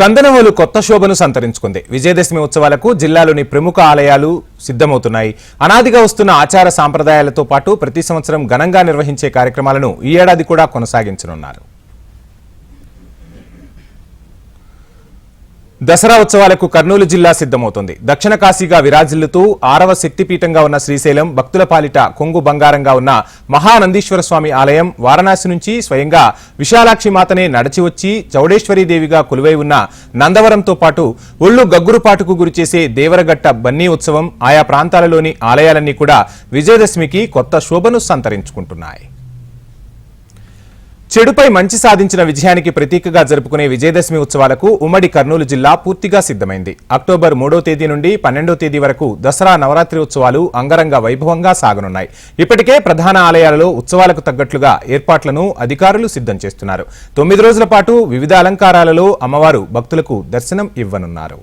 కందనవోలు కొత్త శోభను సంతరించుకుంది. విజయదశమి ఉత్సవాలకు జిల్లాలోని ప్రముఖ ఆలయాలు సిద్ధమవుతున్నాయి. అనాదిగా వస్తున్న ఆచార సాంప్రదాయాలతో పాటు ప్రతి సంవత్సరం ఘనంగా నిర్వహించే కార్యక్రమాలను ఈ ఏడాది కూడా కొనసాగించనున్నారు. దసరా ఉత్సవాలకు కర్నూలు జిల్లా సిద్ధమవుతోంది. దక్షిణ కాశీగా విరాజిల్లుతూ ఆరవ శక్తిపీఠంగా ఉన్న శ్రీశైలం భక్తుల పాలిట కొంగు బంగారంగా ఉన్న మహానందీశ్వర స్వామి ఆలయం వారణాసి నుంచి స్వయంగా విశాలాక్షి మాతనే నడిచి వచ్చి చౌడేశ్వరీదేవిగా కొలువై ఉన్న నందవరంతో పాటు ఒళ్ళు గగ్గురుపాటుకు గురిచేసే దేవరగట్ట బన్నీ ఉత్సవం ఆయా ప్రాంతాలలోని ఆలయాలన్నీ కూడా విజయదశమికి కొత్త శోభను సంతరించుకుంటున్నాయి. చెడుపై మంచి సాధించిన విజయానికి ప్రతీకగా జరుపుకునే విజయదశమి ఉత్సవాలకు ఉమ్మడి కర్నూలు జిల్లా పూర్తిగా సిద్ధమైంది. అక్టోబర్ మూడో తేదీ నుండి పన్నెండో తేదీ వరకు దసరా నవరాత్రి ఉత్సవాలు అంగరంగ వైభవంగా సాగనున్నాయి. ఇప్పటికే ప్రధాన ఆలయాలలో ఉత్సవాలకు తగ్గట్లుగా ఏర్పాట్లను అధికారులు సిద్ధం చేస్తున్నారు. తొమ్మిది రోజుల పాటు వివిధ అలంకారాలలో అమ్మవారు భక్తులకు దర్శనం ఇవ్వనున్నారు.